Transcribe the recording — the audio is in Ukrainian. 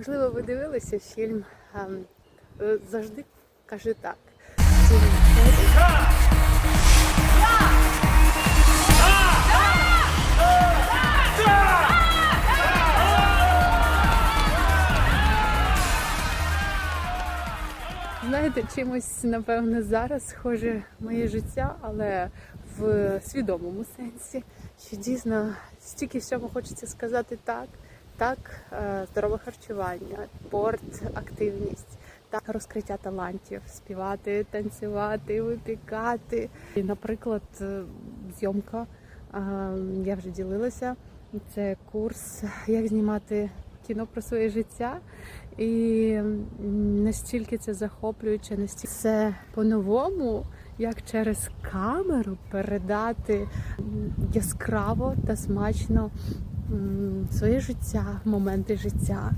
Можливо, ви дивилися фільм ем, е, завжди кажи так. Знаєте, чимось, напевно, зараз схоже моє життя, але в свідомому сенсі, що дійсно стільки всього хочеться сказати так. Так, е, здорове харчування, спорт, активність, так, розкриття талантів, співати, танцювати, випікати. І, наприклад, е, зйомка, е, я вже ділилася. Це курс, як знімати кіно про своє життя. І настільки це захоплююче, настільки це по-новому, як через камеру передати яскраво та смачно своє життя, моменти життя.